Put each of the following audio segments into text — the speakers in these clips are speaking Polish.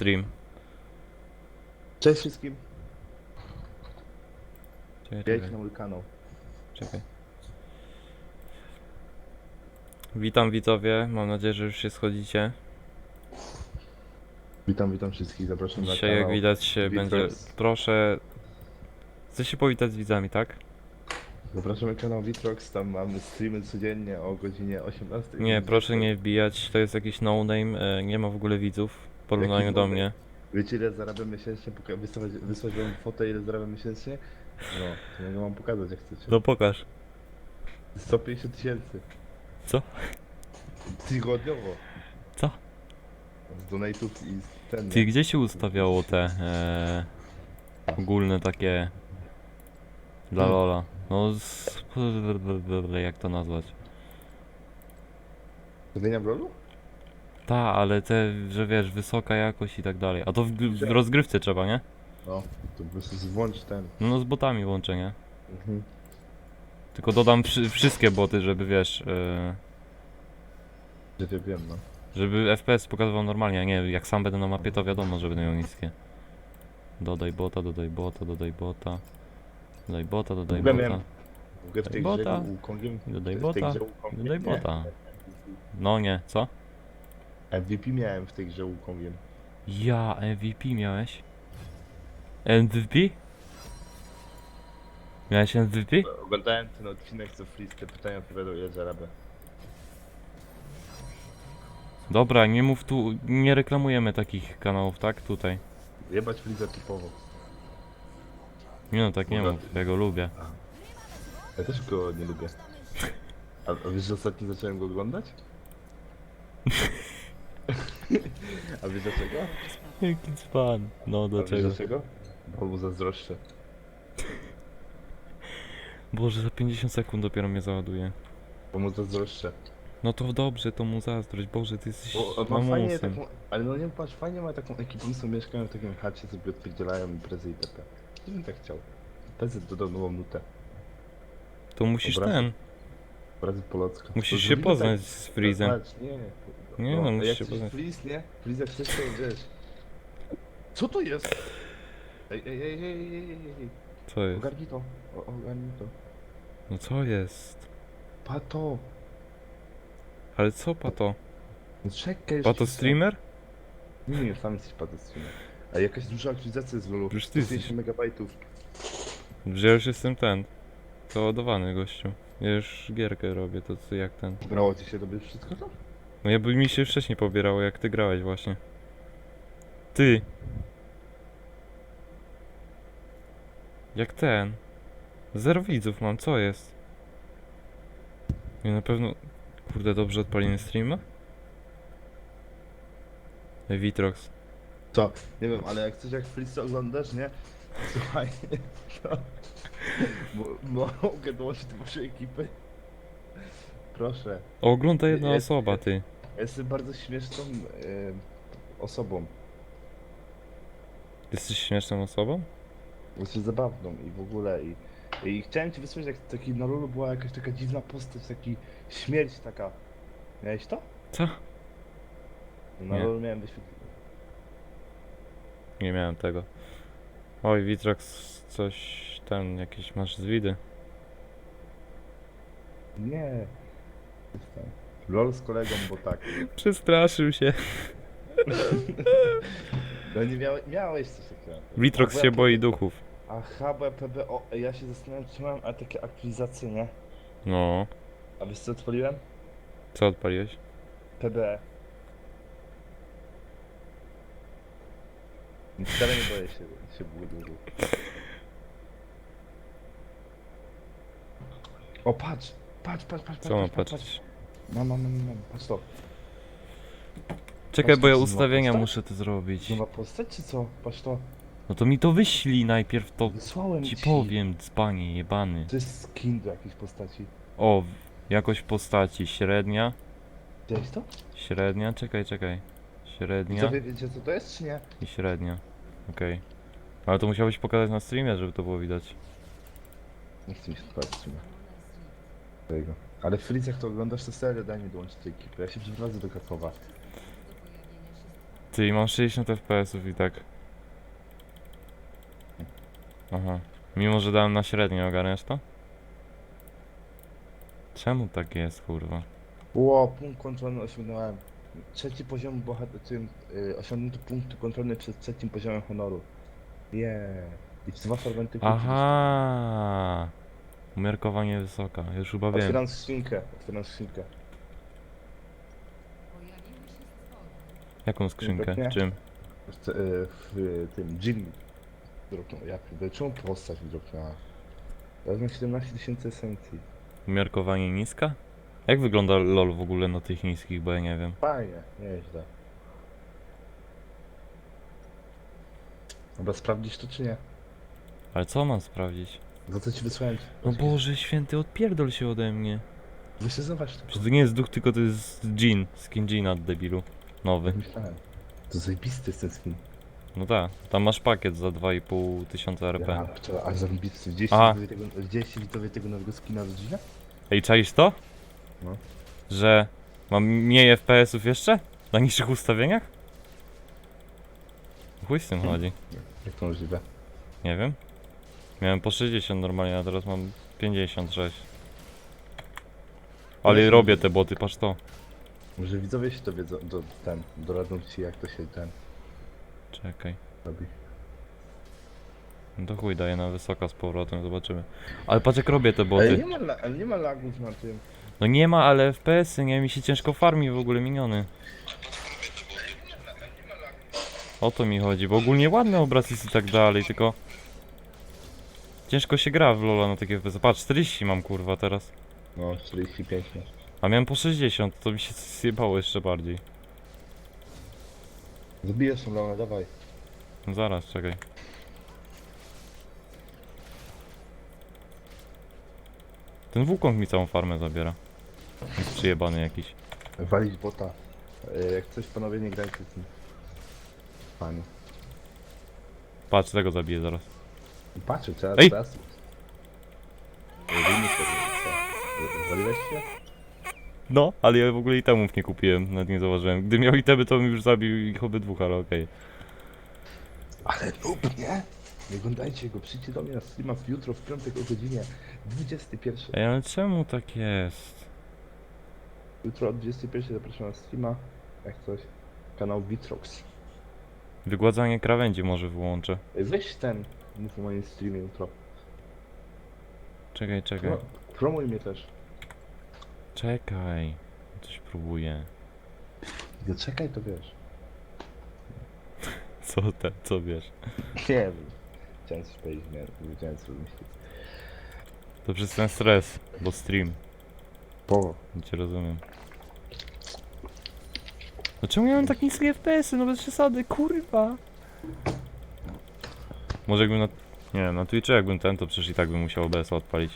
stream. Cześć wszystkim, Czekaj, czekaj, na mój kanał. czekaj. Witam widzowie, mam nadzieję, że już się schodzicie. Witam, witam wszystkich, zapraszam Dzisiaj na jak kanał. widać się będzie... Proszę... Chcę się powitać z widzami, tak? Zapraszam na kanał Vitrox, tam mamy streamy codziennie o godzinie 18. Nie, proszę nie wbijać, to jest jakiś no-name, e, nie ma w ogóle widzów w porównaniu Jaki do mnie. Wiecie ile zarabiam miesięcznie? Poka- wysłać, wysłać wam fotę ile zarabiam miesięcznie? No, to mogę wam pokazać jak chcecie. No pokaż. 150 tysięcy. Co? Tygodniowo. Co? Z donate'ów i z ten. Ty, gdzie się ustawiało te e, ogólne takie dla Hmm. Lola? No, z, jak to nazwać? Zmienia w rolu? Ta, ale te, że wiesz, wysoka jakość i tak dalej. A to w, w rozgrywce trzeba, nie? No, to po prostu włącz ten. No z botami łączę, nie? Mhm. Tylko dodam wszy, wszystkie boty, żeby wiesz, Że ja wiem, no. żeby FPS pokazywał normalnie, a nie jak sam będę na mapie, to wiadomo, że będą miał niskie. Dodaj bota, dodaj bota, dodaj bota. Dodaj bota, dodaj bota. miałem- W ogóle w tej Bota. Dodaj w tej bota. grze Dodaj nie, bota. No nie, co? MVP miałem w tej grze Wukongiem. Ja, MVP miałeś? MVP? Miałeś MVP? Oglądałem ten odcinek, co Freeze te pytania odpowiadał ile zarabia. Dobra, nie mów tu, nie reklamujemy takich kanałów, tak? Tutaj. Jebać Freeza typowo. Nie no, tak nie Dobra. mów, ja go lubię. Ja też go nie lubię. A, a wiesz, że ostatnio zacząłem go oglądać? a wiesz dlaczego? Jaki pan. No A wiesz dlaczego? dlaczego? Bo mu zazdroszczę. Boże, za 50 sekund dopiero mnie załaduje. Bo mu zazdroszczę. No to dobrze, to mu zazdrość. Boże, ty jesteś Bo ma fajnie mamusem. taką, ale no nie patrz, fajnie ma taką ekipę, co mieszkają w takim chacie, sobie odpierdzielają imprezy itp. Nie bym tak chciał. PZ dodał nową nutę. To musisz Dobra. ten. Obrazy Polocka. Musisz się zrobimy poznać tak- z Freezem. Patrz, nie. Nie, no, a musisz jak się poznać. Freeze, nie? Freeze jak chcesz, to wiesz. Co to jest? Ej, ej, ej, ej, ej, ej, ej, ej. Co jest? Ogarnij to. O, ogarnij to. No co jest? Pato. Ale co pato? No czekaj. Pato jeszcze- streamer? Nie, nie, sam jesteś pato streamer. A jakaś duża aktualizacja z LoLu. Już ty jesteś. 200 megabajtów. Że ja już jestem ten. Załadowany gościu. Ja już gierkę robię, to co jak ten. Brało ci się to wszystko to? No ja by mi się wcześniej pobierało, jak ty grałeś właśnie. Ty! Jak ten. Zero widzów mam, co jest? Nie, na pewno... Kurde, dobrze odpalimy streama? Ej, Vitrox. Co? Nie wiem, ale jak coś jak Freeze oglądasz, nie? Słuchaj. To... Mo- Mogę dołączyć do waszej ekipy? Proszę. Ogląda jedna Jest- osoba, ty. Jestem bardzo śmieszną e, osobą. Jesteś śmieszną osobą? Znaczy zabawną i w ogóle i, i chciałem ci wysłać jak taki na Lulu była jakaś taka dziwna postać, taki śmierć taka. Miałeś to? Co? Na Nie. Lulu miałem wyświetlić. Nie miałem tego. Oj, Vitrox, coś ten, jakieś masz zwidy. Nie. Jestem. LOL z kolegą, bo tak. Przestraszył się. No nie miałeś, miałeś coś takiego. Vitrox A, bo się boi duchów. Aha, bo ja się zastanawiam, czy mam a takie aktualizacje, nie? No. A wiesz co odpaliłem? Co odpaliłeś? PBE. Wcale nie boję się, się budu. O, patrz! Patrz, patrz, patrz, Co mam patrz, patrz, patrzeć? Mam, mam, mam, mam, patrz to. Czekaj, Patrz, bo ja to ustawienia postać? muszę to zrobić. Nowa postać, czy co? Patrz to. No to mi to wyślij najpierw, to Wysłałem ci ci. powiem, dzbanie, jebany. To jest skin do jakiejś postaci. O, jakość postaci średnia, Widziałeś to? średnia, czekaj, czekaj. Średnia wy wiecie co to jest, czy nie? i średnia. Okej. Ale to musiałbyś pokazać na streamie, żeby to było widać. Nie chcę mi się sprawdzić w sumie. Tego. Ale Fritz, jak to oglądasz, to serio daj mi dołączyć do ekipy. Ja się przeprowadzę do Krakowa. Ty, mam 60 FPS-ów i tak. Aha. Mimo, że dałem na średnią, ogarniasz to? Czemu tak jest, kurwa? Ło, punkt kontrolny osiągnąłem. Trzeci poziom bohater, tym, y, osiągnięty punkt kontrolny przed trzecim poziomem honoru. Yeah. I dwa kluczy Aha. Umiarkowanie wysoka, już chyba wiem. Otwieram skrzynkę, otwieram skrzynkę. Jaką skrzynkę? Pewnie. Czym? W, y, w tym Jimmy. Dropnął, ja pierdolę, czemu postać mi dropnęła? Wezmę 17 tysięcy esencji. Umiarkowanie niska? Jak wygląda LOL w ogóle na tych niskich, bo ja nie wiem. Fajnie, nieźle. Dobra, sprawdzić to czy nie? Ale co mam sprawdzić? Za co ci wysłałem? No Boże święty, odpierdol się ode mnie. Się zobacz to. Przecież to nie jest duch, tylko to jest Jin, skin Jina, debilu. Nowy. Myślałem. To zajebisty jest ten skin. No tak, tam masz pakiet za 2,5 tysiąca Ja, RP. wczoraj, ale zajebisty. Widzieliście Aha. widzowie tego, widzieliście widzowie tego nowego skina z Gina? Ej, czaisz to? No. Że mam mniej FPS-ów jeszcze? Na niższych ustawieniach? Chuj z tym chodzi. Jak to możliwe? Nie wiem. Miałem po 60 normalnie, a teraz mam 56. Ale robię te boty, patrz to. Może widzowie się to wiedzą, do, ten, doradzą ci jak to się ten Czekaj. robi. No to chuj, daję na wysoka z powrotem, zobaczymy. Ale patrz jak robię te Ale boty. nie ma, la- ale nie ma lagów na tym. No nie ma, ale FPS-y, nie? Mi się ciężko farmi w ogóle miniony. O to mi chodzi, bo ogólnie ładny obraz jest i tak dalej, tylko... Ciężko się gra w Lola na takie FPS. Patrz, 40 mam kurwa teraz. No, 45 masz. A miałem po 60, to mi się zjebało jeszcze bardziej. Zabijesz tą launę, dawaj. No zaraz, czekaj. Ten Wukong mi całą farmę zabiera. Jest przyjebany jakiś. Walić bota. E, Jak coś panowie nie grajcie z nim. Fajnie. Patrz, tego zabiję zaraz. Patrzę, teraz, Ej! teraz. E, Wyjmij sobie, co? E, Waliłeś się? No, ale ja w ogóle itemów nie kupiłem, nawet nie zauważyłem. Gdy miał itemy, to bym już zabił ich obydwóch, ale okej. Ale noob, nie? Nie oglądajcie go, przyjdźcie do mnie na streama w jutro, w piątek o godzinie 21. Ej, ale czemu tak jest? Jutro o 21 zapraszam na streama, jak coś. Kanał Vitrox. Wygładzanie krawędzi może wyłączę. Ej, Weź ten, mów o moim streamie jutro. Czekaj, czekaj. Pro, promuj mnie też. Czekaj. Coś próbuję. Ja czekaj, to wiesz. Co te, co wiesz? Nie wiem. Chciałem coś powiedzieć, nie, wiedziałem co wymyślić. To przez ten stres, bo stream. Po. Nie cię rozumiem. No czemu ja mam tak niskie FPS-y? No bez przesady, kurwa. Może jakbym na... Nie wiem, na Twitchu jakbym ten, to przecież i tak bym musiał OBS odpalić.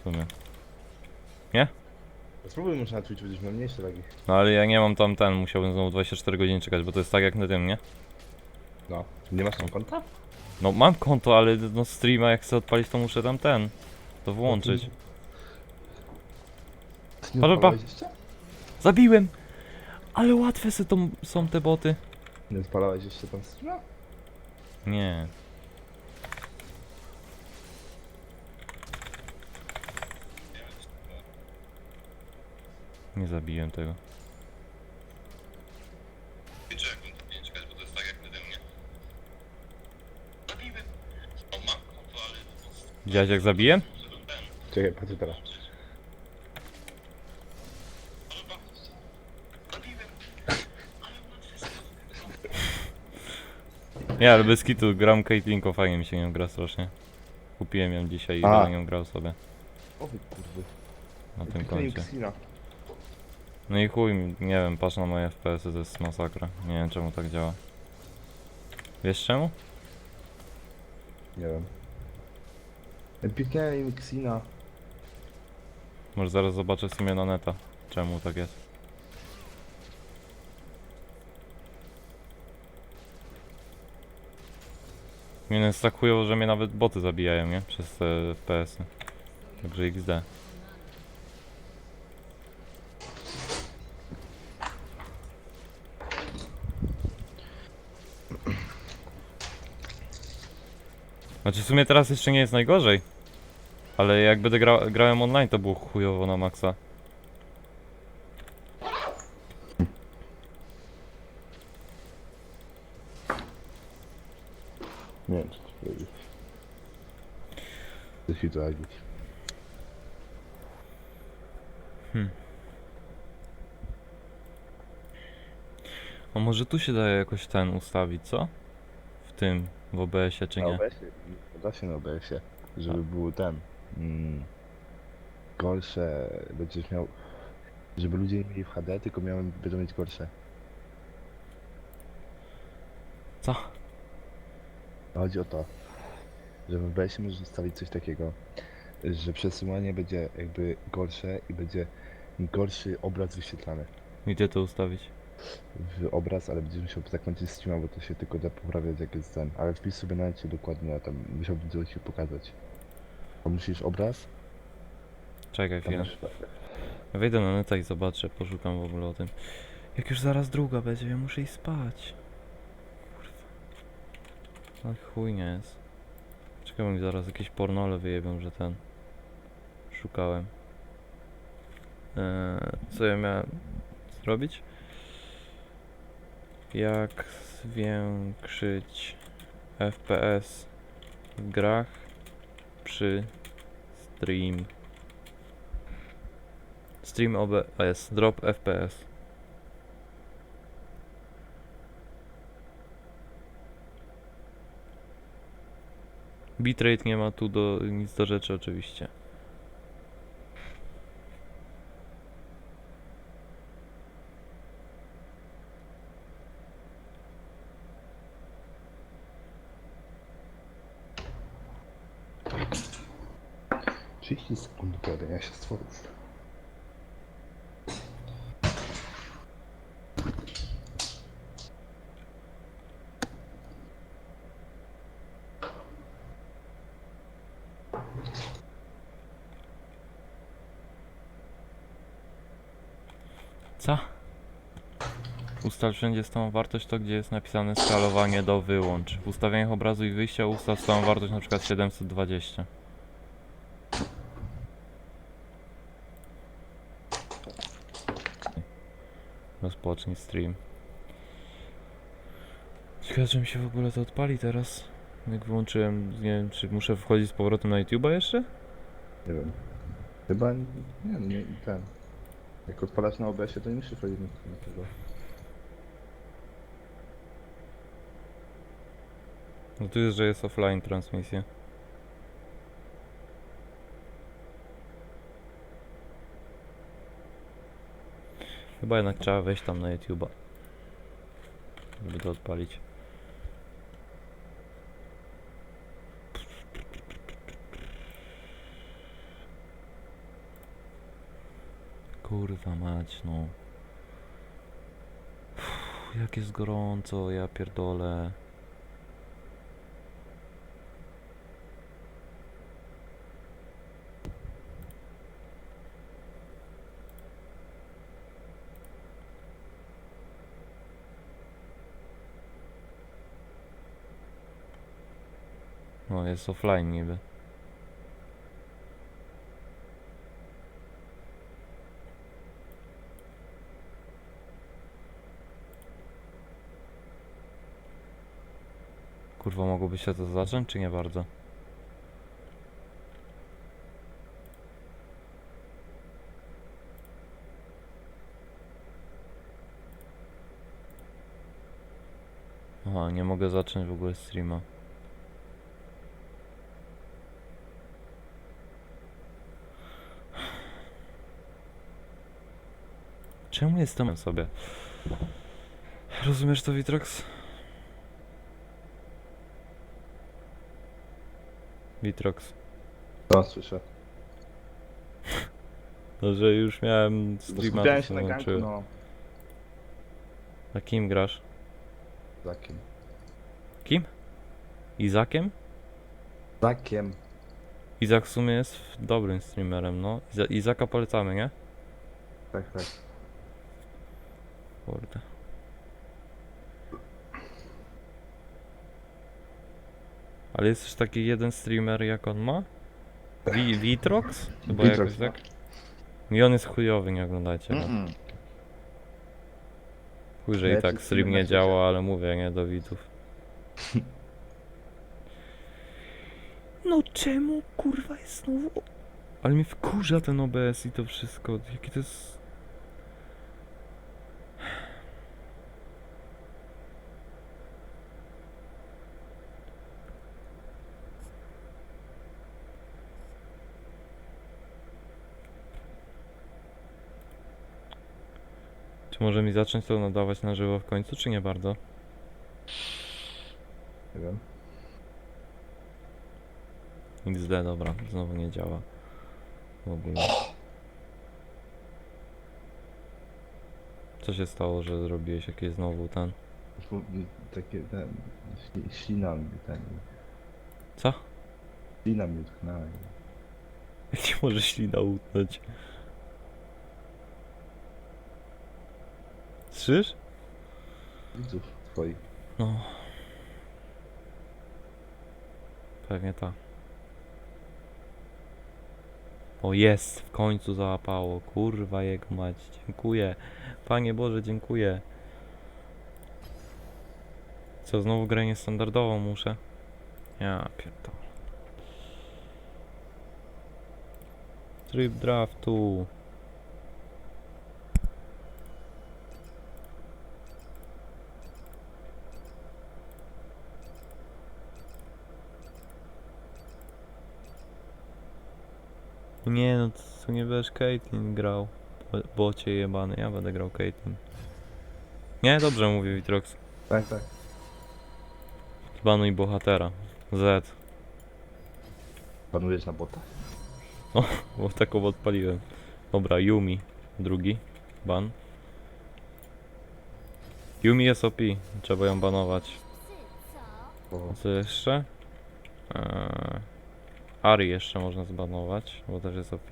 W sumie. Spróbuj może na Twitchu, będziesz miał mniejsze lagi. No ale ja nie mam tam ten, musiałbym znowu 24 godziny czekać, bo to jest tak jak na tym, nie? No. Nie masz tam konta? No mam konto, ale no streama jak chcę odpalić, to muszę tam ten, to włączyć. Nie odpalałeś jeszcze? Zabiłem! Ale łatwe se to są te boty. Nie odpalałeś jeszcze tam streama? Nie. Nie zabiłem tego. Widziałeś jak zabiłem? Czekaj, patrzę teraz. Nie, ale bez kitu, gram Caitlinką, fajnie mi się nią gra strasznie. Kupiłem ją dzisiaj i A. będę nią grał sobie O wy kurwy. na tym Piknij koncie. Xina. No i chuj, nie wiem, patrz na moje FPS-y, to jest masakra. Nie wiem czemu tak działa. Wiesz czemu? Nie wiem. Piknęli mi Xina. Może zaraz zobaczę w sumie na neta, czemu tak jest. Nie no, jest tak chujowo, że mnie nawet boty zabijają, nie? Przez te FPS-y. Także XD. Znaczy w sumie teraz jeszcze nie jest najgorzej. Ale jak będę gra grałem online to było chujowo na maksa. Nie wiem, co ci powiedzieć. Co ci powiedzieć. A może tu się daje jakoś ten ustawić, co? W tym, w OBS-ie czy nie? OBS-ie, da się na OBS-ie, żeby był ten... Mm, gorsze, będziesz miał... Żeby ludzie nie mieli w HD, tylko miałem, będą mieć gorsze. Co? Chodzi o to, że w OBS-ie możesz ustawić coś takiego, że przesyłanie będzie jakby gorsze i będzie gorszy obraz wyświetlany. Gdzie to ustawić? W obraz, ale będziesz musiał zakończyć streama, bo to się tylko da poprawiać jak jest ten. Ale wpisz sobie na necie dokładnie, a tam musiałbym to ci pokazać. To musisz obraz, Czekaj tam chwilę. masz... Wejdę na neta i zobaczę, poszukam w ogóle o tym. Jak już zaraz druga będzie, ja muszę iść spać. Kurwa. No chuj nie jest. Czekaj, bo mi zaraz jakieś pornole wyjebią, że ten... Szukałem. Eee, co ja miałem zrobić? Jak zwiększyć FPS w grach przy stream Stream OBS, drop FPS. Bitrate nie ma tu do, nic do rzeczy oczywiście. Trzydzieści sekund do pojawienia się stworów. Co? Ustal wszędzie stałą wartość to, gdzie jest napisane skalowanie do wyłącz. W ustawieniach obrazu i wyjścia ustaw stałą wartość na przykład 720. Rozpocznij stream. Ciekawe, czy mi się w ogóle to odpali teraz. Jak wyłączyłem, nie wiem, czy muszę wchodzić z powrotem na YouTube'a jeszcze? Nie wiem. Chyba nie, nie, nie ten. Jak odpalasz na OBS-ie, to nie musisz wchodzić na na tego. No tu jest, że jest offline transmisja. Chyba jednak trzeba wejść tam na YouTube'a. Żeby to odpalić. Kurwa mać, no. Uff, jak jest gorąco, ja pierdolę. Jest offline niby. Kurwa, mogłoby się to zacząć, czy nie bardzo? Aha, nie mogę zacząć w ogóle streama. Czemu jestem sobie? Rozumiesz to, Vitrox? Vitrox. To słyszę. No, że już miałem Bo streama, skupiałem się na ganku, włączyłem. no. A kim grasz? Zakiem. Kim? Izakiem? Zakiem. Izak w sumie jest dobrym streamerem, no. Iza Izaka polecamy, nie? Tak, tak. Kurde. Ale jest też taki jeden streamer jak on ma? Vi Vitrox? Chyba Vitrox, jakoś tak? I on jest chujowy, nie oglądajcie go. Mm-mm. Chuj, że i Lepszy tak stream streamer nie na świecie. działa, ale mówię, nie do widzów. No czemu kurwa jest znowu... Ale mi wkurza ten OBS i to wszystko. Jakie to jest... może mi zacząć to nadawać na żywo w końcu, czy nie bardzo? Nie wiem. XD, dobra, znowu nie działa. W ogóle. Co się stało, że zrobiłeś jakieś znowu ten... Takie ten... śli- Ślina mi ten... Co? Ślina mi utknęła. Jak ci może ślina utnąć? Słyszysz? Widzów twoich. No. Pewnie tak. O jest, w końcu załapało. Kurwa jego mać. Dziękuję. Panie Boże, dziękuję. Co, znowu grę niestandardową muszę? Ja pierdolę. Tryb draftu. Nie no, co nie będziesz Caitlyn grał. Bo- Bocie jebany, ja będę grał Caitlyn. Nie, dobrze mówię Witrox. Tak, tak. Banuj bohatera. Z. Panujesz na bota? Bo taką odpaliłem. Dobra, Yumi. Drugi. Ban. Yumi jest OP. Trzeba ją banować. Bo Co jeszcze? Eee, Ari jeszcze można zbanować, bo też jest OP.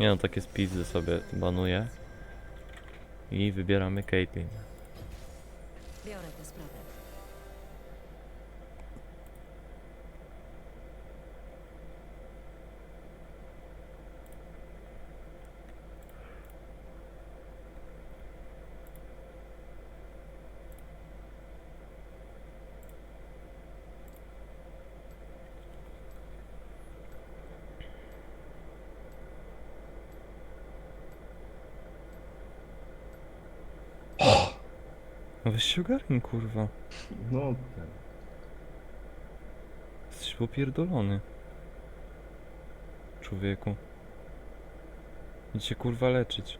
Nie no, takie spizdy sobie banuję. I wybieramy Caitlyn. Biorę sprawę. No weź się ogarnij, kurwa. no ten. Jesteś popierdolony. Człowieku. Idź się kurwa leczyć.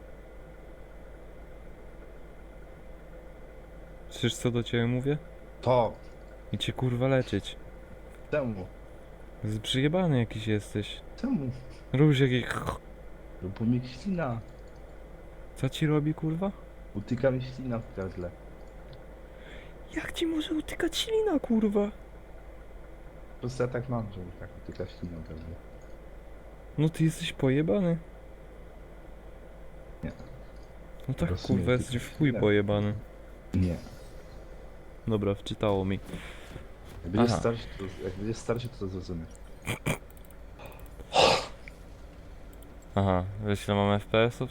Słyszysz co do ciebie mówię? To! Idź się kurwa leczyć. Czemu? Z- Przyjebany jakiś jesteś. Czemu? Robisz jakiś... Bo mi ślina. Co ci robi kurwa? Utyka mi ślina w gardle. Jak ci może utykać ślina kurwa? Ja tak mam, że mi tak utyka ślina w gardle. No ty jesteś pojebany. Nie. No tak nie kurwa jesteś w chuj ślina. pojebany. Nie. Dobra, wczytało mi. Jak będziesz Aha. starszy, to, jak będziesz starszy, to zrozumiesz. Aha, wiesz ile mamy FPS-ów?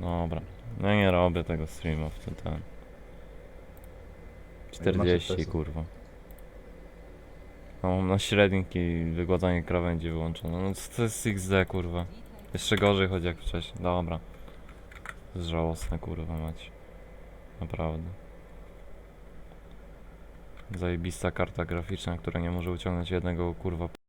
Dobra. No nie robię tego streama w ten. 40 FPS-ów? kurwa. No, mam na średniki wygładzanie krawędzi wyłączone. No co to jest XD kurwa. Jeszcze gorzej chodzi jak wcześniej. Dobra. To jest żałosne kurwa mać. Naprawdę. Zajebista karta graficzna, która nie może uciągnąć jednego kurwa